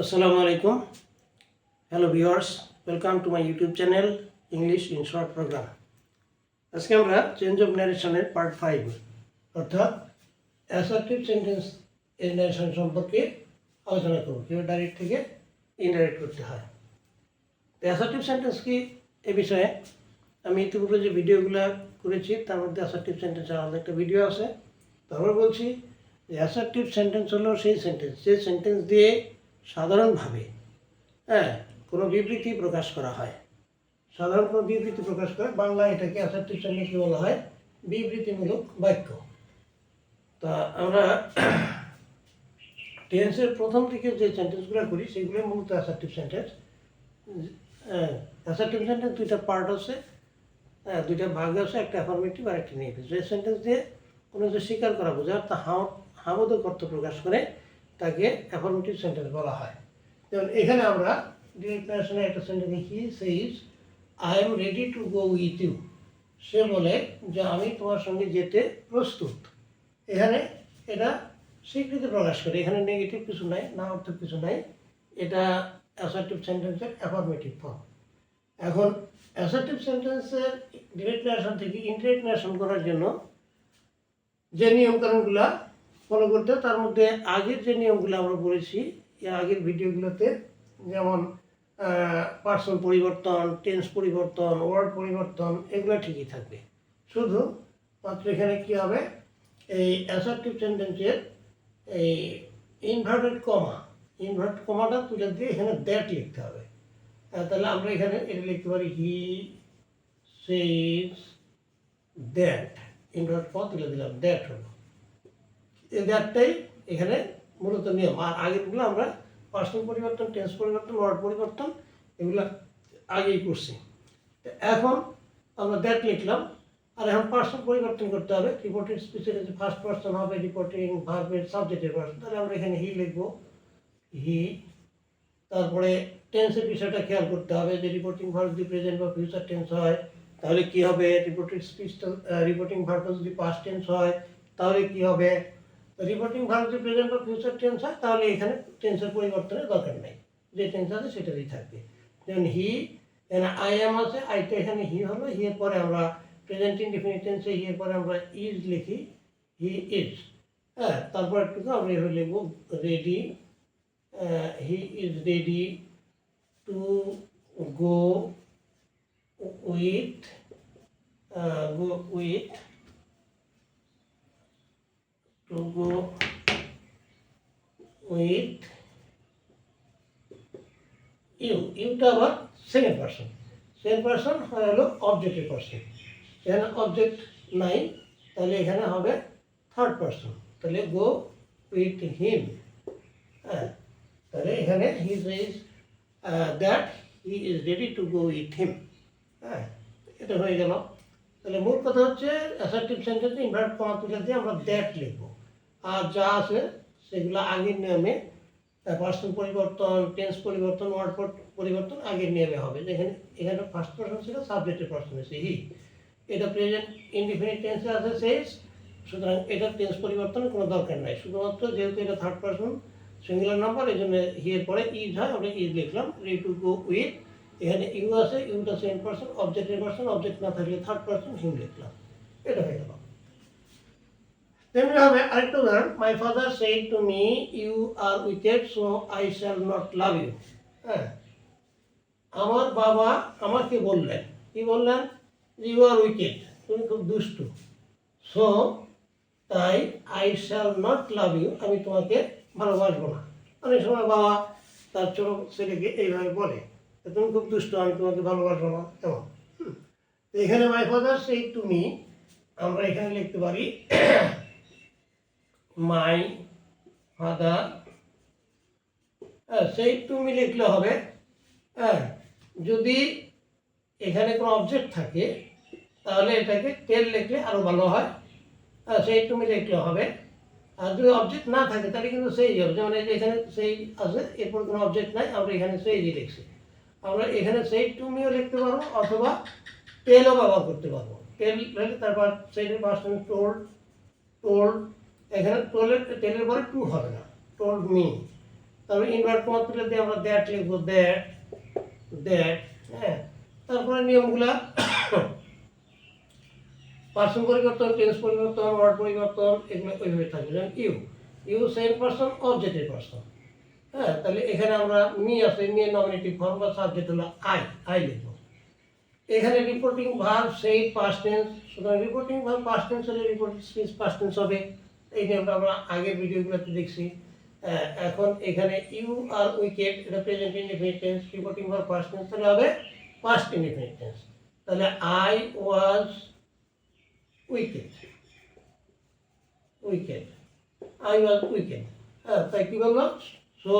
আসসালামু আলাইকুম। Hello viewers welcome to my YouTube channel English in short program আজকে আমরা চেঞ্জ অফ ন্যারেশনের পার্ট ফাইভ অর্থাৎ অ্যাসার্টিভ সেন্টেন্স এর ন্যারেশন সম্পর্কে আলোচনা করব। কীভাবে ডাইরেক্ট থেকে ইনডাইরেক্ট করতে হয়। অ্যাসার্টিভ সেন্টেন্স কি এ বিষয়ে আমি ইতিপূর্বে যে ভিডিওগুলো করেছি, তার মধ্যে অ্যাসার্টিভ সেন্টেন্স আলাদা একটা ভিডিও আছে। তারপর বলছি যে অ্যাসার্টিভ সেন্টেন্স হলো সেই সেন্টেন্স যে সেন্টেন্স দিয়ে সাধারণভাবে হ্যাঁ কোনো বিবৃতি প্রকাশ করা হয়। সাধারণ কোনো বিবৃতি প্রকাশ করে বাংলায় এটাকে অ্যাসার্টিভ সেন্টেন্স বলা হয়? বিবৃতিমূলক বাক্য। তা আমরা টেন্সের প্রথম দিকে যে সেন্টেন্সগুলো করি সেগুলো মূলত অ্যাসার্টিভ সেন্টেন্স অ্যাসার্টিভ সেন্টেন্স দুইটা পার্ট আছে হ্যাঁ দুইটা ভাগ আছে, একটা অ্যাফার্মেটিভ আর একটা নেগেটিভ যে সেন্টেন্স দিয়ে কোনো কিছু স্বীকার করা বোঝায় তা হাও হাবোধক অর্থ প্রকাশ করে তাকে অ্যাফার্মেটিভ সেন্টেন্স বলা হয়। যেমন এখানে আমরা ডিরেক্ট একটা সেন্টেন্স দেখি says I am ready to go with you সে বলে যে আমি তোমার সঙ্গে যেতে প্রস্তুত। এখানে এটা স্বীকৃতি প্রকাশ করে। এখানে নেগেটিভ কিছু নাই না অর্থ কিছু নাই। এটা অ্যাসার্টিভ সেন্টেন্সের অ্যাফার্মেটিভ ফর্ম এখন অ্যাসার্টিভ সেন্টেন্সের ডিরেক্ট নারেশন থেকে ইনডিরেক্ট নারেশন করার জন্য যে নিয়মকানুনগুলো ফলো করতে তার মধ্যে আগের যে নিয়মগুলো আমরা বলেছি আগের ভিডিওগুলোতে যেমন পার্সন পরিবর্তন, টেন্স পরিবর্তন, ওয়ার্ড পরিবর্তন, এগুলো ঠিকই থাকবে। শুধু মাত্র এখানে কি হবে? এই অ্যাসার্টিভ সেন্টেন্সের এই ইনভার্টেড কমা ইনভার্ট কমাটা তুলে দিয়ে এখানে দ্যাট লিখতে হবে। তাহলে আমরা এখানে এটা লিখতে পারি হি সেইজ দ্যাট ইনভার্ট কমা তুলে দিলাম দ্যাট হলো। এই দ্যাটটাই এখানে মূলত নিয়ম। আর আগেরগুলো আমরা পার্সন পরিবর্তন টেন্স পরিবর্তন ওয়ার্ড পরিবর্তন, এগুলো আগেই করছি। এখন আমরা দ্যাট লিখলাম। আর এখন পার্সন পরিবর্তন করতে হবে। রিপোর্টেড স্পিচের যে ফার্স্ট পার্সন হবে রিপোর্টিং ভার্বের সাবজেক্টের পার্সন তাহলে আমরা এখানে হি লিখব। হি তারপরে টেন্সের বিষয়টা খেয়াল করতে হবে। যে রিপোর্টিং ভার্ব যদি প্রেজেন্ট বা ফিউচার টেন্স হয়, তাহলে কি হবে? রিপোর্টেড স্পিচটা রিপোর্টিং ভার্বটা যদি পাস্ট টেন্স হয়, তাহলে কি হবে? রিপোর্টিং ভার্ব যদি প্রেজেন্ট বা ফিউচার টেন্স হয়, তাহলে এখানে টেন্সের পরিবর্তনের দরকার নেই। যে টেন্স আছে সেটাতেই থাকবে। যেমন হি আই এম আছে আইটা এখানে হি হলো হি পরে আমরা প্রেজেন্ট ইনডিফিনিট টেন্সে হি এর পরে আমরা ইজ লিখি হি ইজ হ্যাঁ তারপর একটু আমরা এভাবে ready he is ready to go with go with to go with you. ইউটা আবার সেকেন্ড পার্সন সেকেন্ড পার্সন হলো অবজেক্টের পার্সন এখানে অবজেক্ট নাই, তাহলে এখানে হবে থার্ড পার্সন তাহলে গো উইথ হিম হ্যাঁ তাহলে এখানে he is that he is ready to go with him হ্যাঁ এটা হয়ে গেল। তাহলে মূল কথা হচ্ছে অ্যাসার্টিভ সেন্টেন্সে ইনভার্ট কমা তুলে দিয়ে আমরা দ্যাট লিখব। আর যা আছে সেগুলো আগের নিয়মে পার্সন পরিবর্তন টেন্স পরিবর্তন ওয়ার্ড পরিবর্তন আগের নিয়মে হবে। যেখানে, এখানে ফার্স্ট পার্সন ছিল সাবজেক্টের পার্সন আছে হি এটা প্রেজেন্ট ইনডিফিনিট টেন্সে আছে শেষ সুতরাং এটা টেন্স পরিবর্তনের কোনো দরকার নাই। শুধুমাত্র যেহেতু এটা থার্ড পার্সন সিঙ্গুলার নাম্বার এই জন্য হিয়ের পরে ইজ হয়, আমরা ইজ লিখলাম রেডি টু গো উইথ এখানে ইউ আছে ইউটা সেকেন্ড পার্সন অবজেক্টের পার্সন অবজেক্ট না থাকলে থার্ড পার্সন হিম লিখলাম। এটা হয়ে গেল। তেমনি হবে আরেকটা উদাহরণ my father said to me you are wicked so I shall not love you হ্যাঁ? আমার বাবা আমাকে বললেন, কি বললেন? ইউ আর উইকেট তুমি খুব দুষ্টু সো তাই I shall not love you আমি তোমাকে ভালোবাসবো না। অনেক সময় বাবা তার ছোট ছেলেকে এইভাবে বলে তুমি খুব দুষ্ট, আমি তোমাকে ভালোবাসবো না। এমন। তো এখানে মাই ফাদার সেই তুমি আমরা এখানে লিখতে পারি মাই ফাদার সেই তুমি লিখলে হবে হ্যাঁ যদি এখানে কোনো অবজেক্ট থাকে, তাহলে এটাকে টেল লিখলে আরও ভালো হয় হ্যাঁ সেই তুমি লিখলে হবে। আর যদি অবজেক্ট না থাকে, তাহলে কিন্তু সেই হবে। যেমন এই যে এখানে সেই আছে, এরপর কোনো অবজেক্ট নাই, আমরা এখানে সেই দিয়ে লিখছি। আমরা এখানে সেই তুমিও লিখতে পারব, অথবা টেলও ব্যবহার করতে পারব। টেল তারপর সেই পার্সন টোল্ড টোল্ড এখানে টোলের টেলের পরে টু হবে না টোল মি তারপরে ইনভার্ট কমা তুলে দিয়ে আমরা দ্যাট লিখব দ্যাট দ্যাট হ্যাঁ। তারপরে নিয়মগুলা পার্সন পরিবর্তন টেন্স পরিবর্তন ওয়ার্ড পরিবর্তন, এগুলো ওইভাবে থাকবে। যেমন ইউ ইউ সেম পার্সন অবজেক্টের পার্সন হ্যাঁ তাহলে এখানে আমরা মি আছে মি নমিনেটিভ ফর্ম বা সাবজেক্ট হলো আই আই লিখব। এখানে রিপোর্টিং ভার সেই পাস্ট টেন্স সুতরাং রিপোর্টিং ভার পাস্ট টেন্স হলে রিপোর্টিং স্পিচ পাস্ট টেন্স হবে। এই নিয়মটা আমরা আগের ভিডিওগুলোতে দেখছি। এখন এখানে ইউ আর উইকেট এটা present indefinite tense reporting verb past tense তাহলে হবে ফার্স্ট ইনডিফিনিট টেন্স তাহলে I was wicked wicked I was wicked হ্যাঁ তাই কি বলল? সো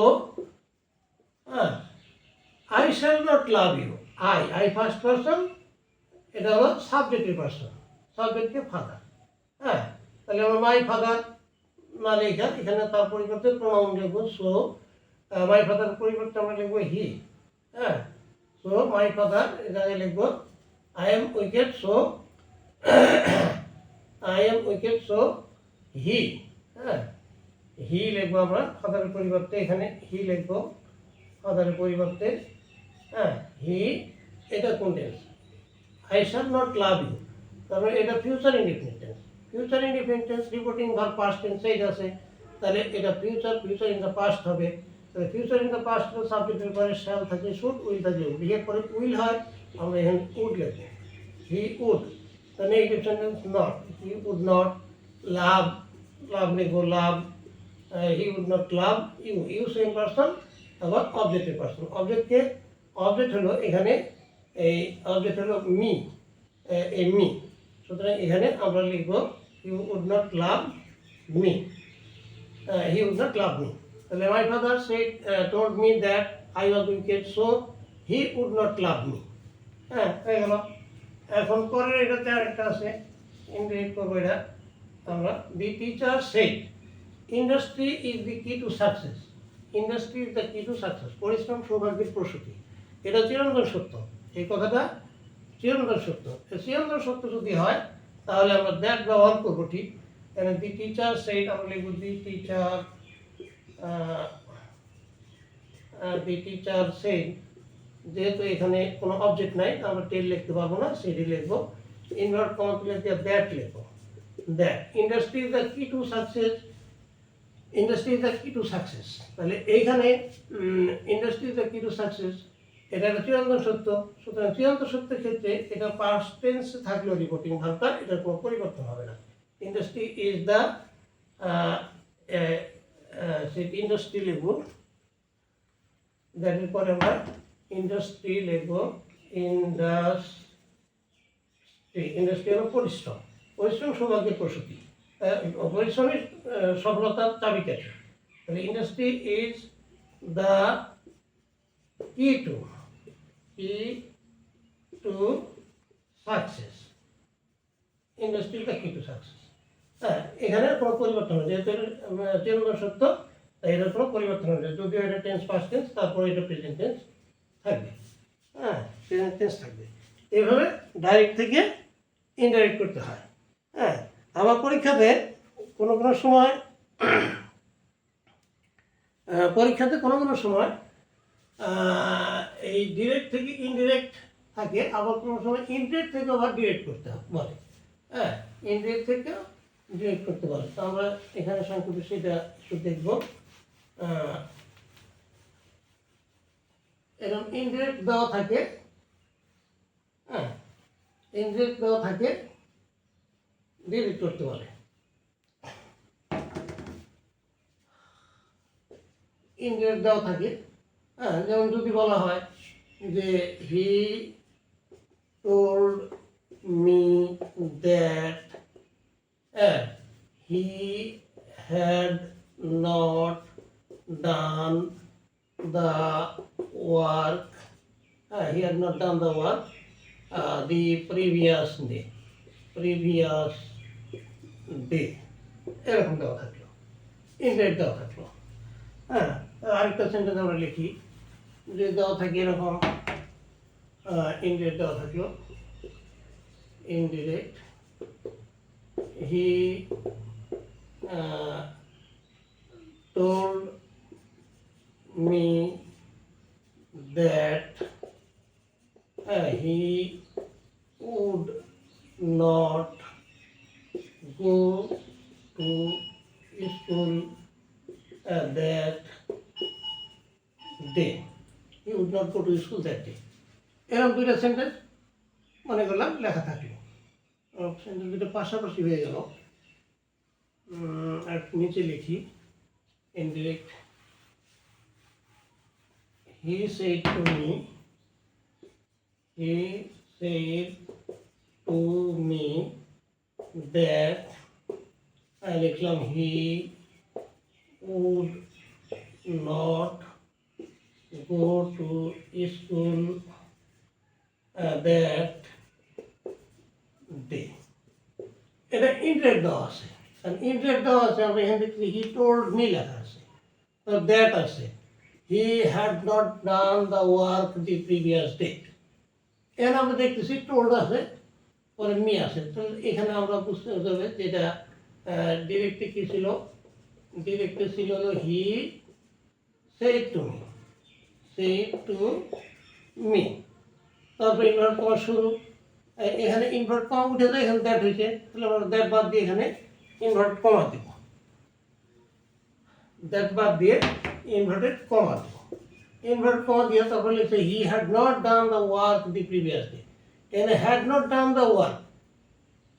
হ্যাঁ। I shall not love you I I first person এটা হলো সাবজেক্টের পার্সন সাবজেক্টকে ফাদার হ্যাঁ। তাহলে আমরা মাই ফাদার না লেখা এখানে তার পরিবর্তে প্রণাম লিখব। সো মাই ফাদার পরিবর্তে আমরা লিখব হি হ্যাঁ? সো মাই ফাদার এখানে লিখব I am wicked so I am wicked so he হ্যাঁ? হি লিখব আমরা, ফাদারের পরিবর্তে এখানে হি লিখব, ফাদারের পরিবর্তে হ্যাঁ? হি এটা কোন tense I shall not love you তারপরে এটা future independent tense future independent tense reporting verb past tense এই আছে তাহলে এটা future future in the past হবে। তাহলে ফিউচার ইন দ্য পাস্ট সাবজেক্টের পরে শ্যাল থাকে শুড উইল থাকে বিয়ের পরে উইল হয় আমরা এখানে উড লিখব he would the negative sentence not he would not love love লিখব love uh, he would not love you you same person আবার অবজেক্টের পার্সন অবজেক্টকে অবজেক্ট হলো এখানে এই অবজেক্ট হলো মি এই মি সুতরাং এখানে আমরা লিখব you would not love me he would not love me তাহলে my father said told me that I was wicked so he would not love me হ্যাঁ হয়ে গেল। এখন পরের এটাতে আরেকটা আছে। ইন্ডিরেক্ট করব এটা আমরা। The teacher said industry is the key to success industry is the key to success পরিশ্রম, সৌভাগ্যের প্রসূতি। এটা চিরন্তন সত্য। এই কথাটা সত্য। এই চিরন্তন সত্য যদি হয়, তাহলে আমরা দ্যাট ব্যবহার করব ঠিক। এখানে দি টিচার সেড আমরা লিখব the teacher the teacher said যেহেতু এখানে কোনো অবজেক্ট নাই, আমরা টেল লিখতে পারব না সেটি লিখব। ইনভার্ট কমা তুলে দিয়ে দ্যাট লিখব। That industry the key to success industry is the key to success তাহলে এইখানে industry is the key to success এটা একটা চিরন্তন সত্য। সুতরাং চূড়ান্ত সত্যের ক্ষেত্রে এটা পাস্ট থাকলেও রিপোর্টিং ভাবটা এটার কোনো পরিবর্তন হবে না। ইন্ডাস্ট্রি ইজ দ্য ইন্ডাস্ট্রি লিখব দ্যাটের পরে আমরা ইন্ডাস্ট্রি লিখব ইন্ডাস্ট্রি ইন্ডাস্ট্রি হলো পরিশ্রম। পরিশ্রম সৌভাগ্যের প্রসূতি। পরিশ্রমের সফলতার চাবিকাঠি তাহলে industry is the key to key to success industry the key to success হ্যাঁ এখানে কোনো পরিবর্তন হবে যেহেতু চিরন্তন সত্য, তাই এটার কোনো পরিবর্তন হবে। যদিও এটা টেন্স পাস্ট টেন্স তারপরে এটা প্রেজেন্ট টেন্স থাকবে। হ্যাঁ প্রেজেন্ট টেন্স থাকবে। এইভাবে ডাইরেক্ট থেকে ইনডাইরেক্ট করতে হয়। হ্যাঁ আমার পরীক্ষাতে কোনো কোনো সময় পরীক্ষাতে কোনো কোনো সময় এই ডিরেক্ট থেকে ইনডিরেক্ট থাকে, আবার কোনো সময় ইনডিরেক্ট থেকে আবার ডিরেক্ট করতে বলে। হ্যাঁ ইনডিরেক্ট থেকে ডিরেক্ট করতে বলে। তো আমরা এখানে সংক্ষেপে সেটা একটু দেখব। এরকম ইনডিরেক্ট দেওয়া থাকে। হ্যাঁ ইনডিরেক্ট দেওয়া থাকে ডিরেক্ট করতে বলে। ইনডিরেক্ট দেওয়া থাকে। হ্যাঁ যেমন যদি বলা হয় যে হি told me that uh, he had not done the work uh, he had not done the work uh, the previous day previous day এরকম দেওয়া থাকল ইনডাইরেক্ট দেওয়া থাকল হ্যাঁ আরেকটা সেন্টেন্স আমরা লিখি যে দেওয়া থাকে এরকম ইনডিরেক্ট দেওয়া থাকল indirect he He said to me he said to me that I লিখলাম he would not go to school uh, that day. এটা ইন্টারেক্ট দেওয়া আছে আর ইন্টারেক্ট দেওয়া আছে আমরা এখান থেকে হি টোল্ড মি লেখা আছে দ্যাট আছে He had not done the work the previous date এখানে আমরা দেখতেছি টোল্ড আছে, পরে মি আছে। তো এখানে আমরা বুঝতে হবে যে এটা ডিরেক্টে কী ছিল? ডিরেক্টে ছিল হলো he say to me say to me তারপরে ইনভার্ট কমা শুরু। এখানে ইনভার্ট কমা উঠে যায়, এখানে দ্যাট হয়েছে। তাহলে আমরা দ্যাট বাদ দিয়ে এখানে ইনভার্ট কমা দিব। দ্যাট বাদ দিয়ে কমা দিব ইনভার্ট কমা দিয়ে তারপরে লিখছে he had not done the work the previous day এখানে had not done the work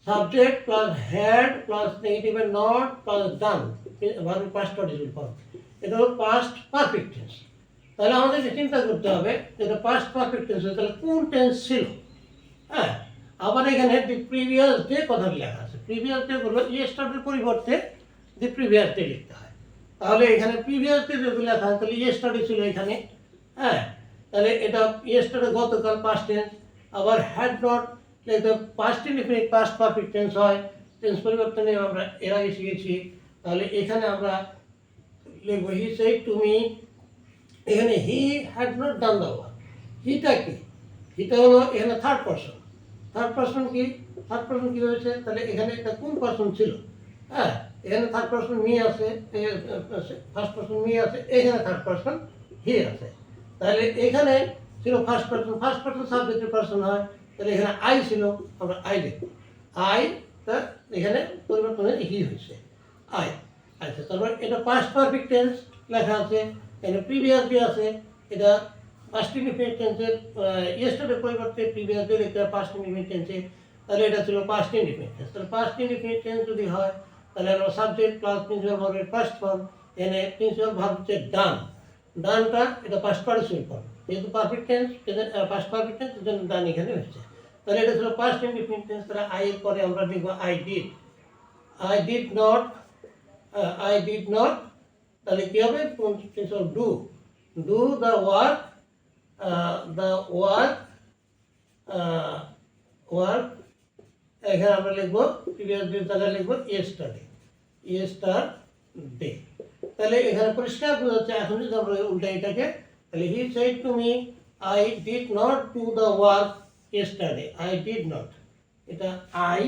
subject plus had plus negative not plus done ভার্বের পাস্ট পার্টিসিপল ফর্ম এটা হলো পাস্ট পারফেক্ট টেন্স তাহলে আমাদেরকে চিন্তা করতে হবে, যে এটা পাস্ট পারফেক্ট টেন্স তাহলে কোন টেন্স ছিল? হ্যাঁ আবার এখানে দি প্রিভিয়াস ডে কথা লেখা আছে। প্রিভিয়াস ডে গুলো ইয়েস্টারডের পরিবর্তে দি প্রিভিয়াস ডে লিখতে হয়। তাহলে এখানে প্রিভিয়াস যেগুলো আছে, তাহলে ইয়েস্টারডে ছিল এখানে হ্যাঁ? তাহলে এটা ইয়েস্টারডে গতকাল পাস্ট টেন্স আবার হ্যাড নট এটা past indefinite past perfect tense হয় টেন্স পরিবর্তনে আমরা এর আগে শিখেছি, তাহলে এখানে আমরা লিখব হি সেই তুমি এখানে he had not done the work হিটা কি? হিটা হলো এখানে থার্ড পার্সন থার্ড পার্সন কি? থার্ড পার্সন কী হয়েছে? তাহলে এখানে একটা কোন পার্সন ছিল? হ্যাঁ? এখানে থার্ড পার্সন মি আছে ফার্স্ট পার্সন মি আছে, এখানে থার্ড পার্সন হি আছে। তাহলে এখানে ছিল ফার্স্ট পার্সন ফার্স্ট পার্সন সাবজেক্টের পার্সন হয়, তাহলে এখানে আই ছিল, আমরা আই লিখব। আই তা এখানে পরিবর্তন হি হয়েছে আই আচ্ছা তারপর এটা পাস্ট পারফেক্ট টেন্স লেখা আছে, এখানে প্রিভিয়াস ডে আছে, এটা পাস্ট ইনডিফিনিট টেন্সের ইয়েস্টারডে পরিবর্তে প্রিভিয়াস ডে লিখতে হয় পাস্ট ইনডিফিনিট টেন্সে তাহলে এটা ছিল পাস্ট ইনডিফিনিট তাহলে পাস্ট ইনডিফিনিট যদি হয় তাহলে সাবজেক্ট প্লাস প্রিন্সিপাল ভার্বের ফার্স্ট ফর্ম এখানে প্রিন্সিপাল ভার্ব হচ্ছে ডান ডানটা এটা পাস্ট পার্টিসিপল ফর্ম যেহেতু perfect tense past perfect tense জন্য ডান এখানে হচ্ছে। তাহলে এটা ছিল পাস্ট ইনডিফিনিট টেন্স তাহলে আই এর পরে আমরা লিখব I did I did not I did not তাহলে কি হবে? Principal do do the work the work work এখানে আমরা লিখব প্রিভিয়াস ডে জায়গায় লিখব ডে তাহলে এখানে পরিষ্কার এখন যদি আমরা উল্টা এটাকে তাহলে he said to me I did not do the work yesterday I did not এটা I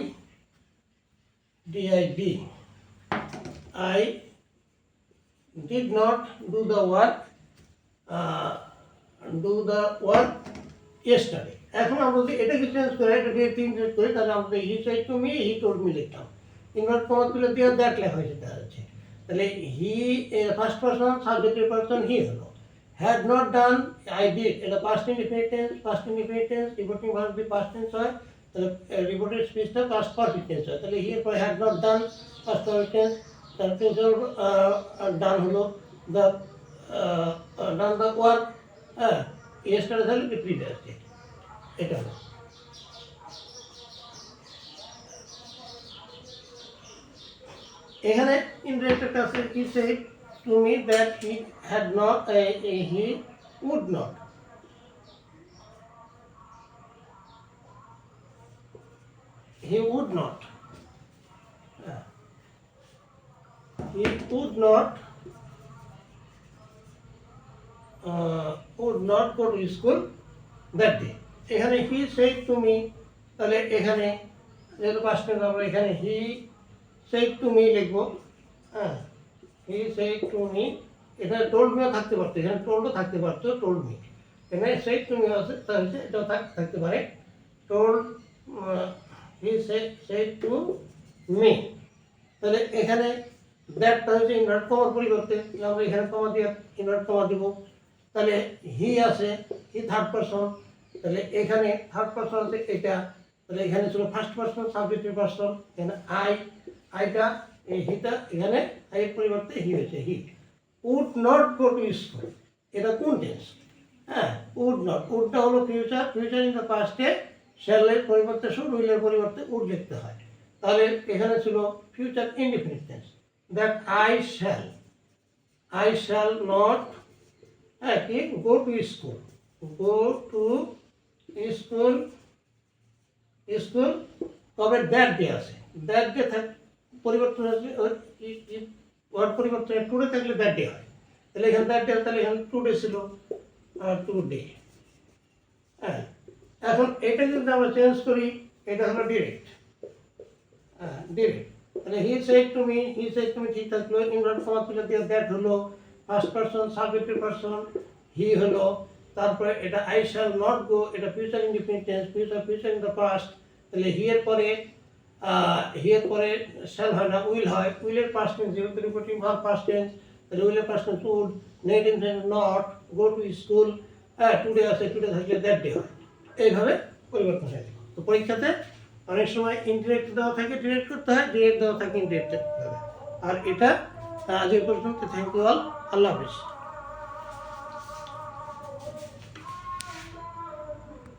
D I D I did not do the work uh, do the work yesterday. এখন আমরা যদি এটাকে চেঞ্জ করে দিয়ে তিন চেঞ্জ করি তাহলে আমরা he said to me he told me লিখতাম। ইনভার্ট কমা তুলে দিয়ে দ্যাট লেখা হয়েছে দেখা যাচ্ছে তাহলে হি ফার্স্ট পার্সন সাবজেক্টের পার্সন হি হলো। Had not done I did এটা past indefinite tense past indefinite reporting verb যদি পাস্ট টেন্স হয়। তাহলে রিপোর্টেড স্পিচটা পাস্ট পারফেক্ট টেন্স হয়। তাহলে হি এরপর had not done past perfect tense তার প্রিন্সিপাল ডান হলো। দ্য ডান দ্য ওয়ার্ক হ্যাঁ ইয়েস্টারে তাহলে প্রিভিয়াস ডে এটা হলো। এখানে ইন্টারেস্টেড আছে কি said to me that he had not he would not he would not uh, he would not uh, would not go to school that day এখানে হি said to me তাহলে এখানে যেহেতু পাঁচ মিনিট আমরা এখানে হি to me লিখব হ্যাঁ he to me এখানে টোল্ড মিও থাকতে পারতো, এখানে টোল্ডও থাকতে পারতো টোল্ড মি। এখানে to me আছে তাহলে এটাও থাক- থাকতে পারে। Told he said to me তাহলে এখানে দ্যাটটা হচ্ছে ইনভার্ট কমার পরিবর্তে আমরা এখানে কমা দিয়ে ইনভার্ট কমা দিব। তাহলে হি আছে, হি থার্ড পারসন তাহলে এখানে থার্ড পারসন আছে এটা, তাহলে এখানে ছিল ফার্স্ট পারসন সাবজেক্টিভ পারসন এখানে আই আইটা, এই হিটা, এখানে আই এর পরিবর্তে হি হয়েছে, he. Would not go to school. এটা কোন টেন্স হ্যাঁ উড নট। উডটা হলো ফিউচার ফিউচার ইন দ্য পাস্টে শ্যালের পরিবর্তে শুড উইলের পরিবর্তে উড লিখতে হয়। তাহলে এখানে ছিল future indefinite tense that I shall. I shall not হ্যাঁ কি? Go to school. Go to school school, তবে দ্যাট ডে আছে। দ্যাট ডে থাক পরিবর্তন আছে ওয়ার্ড পরিবর্তন টুডে থাকলে দ্যাট ডে হয়। তাহলে এখানে দ্যাট ডে তাহলে এখানে টুডে ছিল টু ডে হ্যাঁ এখন এটা যদি আমরা চেঞ্জ করি, এটা হলো ডিরেক্ট হ্যাঁ ডিরেক্ট তাহলে he said to me he said to me ঠিক থাকল ইনভার্ট কমা তুলে দিয়ে দ্যাট হলো first person subjective person he হলো, তারপরে এটা আই শ্যাল নট গো এটা future independence future future in the past তাহলে হি এর পরে হি এর পরে শ্যাল হয় না, উইল হয়। উইলের পাস্ট টেন্স যেহেতু reporting verb past tense উইলের past tense would negative tense not go to school হ্যাঁ টুডে আছে টুডে থাকলে দ্যাট ডে হয়। এইভাবে পরিবর্তন হয়ে তো পরীক্ষাতে অনেক সময় ইনডিরেক্ট দেওয়া থাকে ডিরেক্ট করতে হয় ডিরেক্ট দেওয়া থাকে ইনডিরেক্ট আর এটা আজ এই পর্যন্ত থ্যাংক ইউ অল আল্লাহ হাফিজ।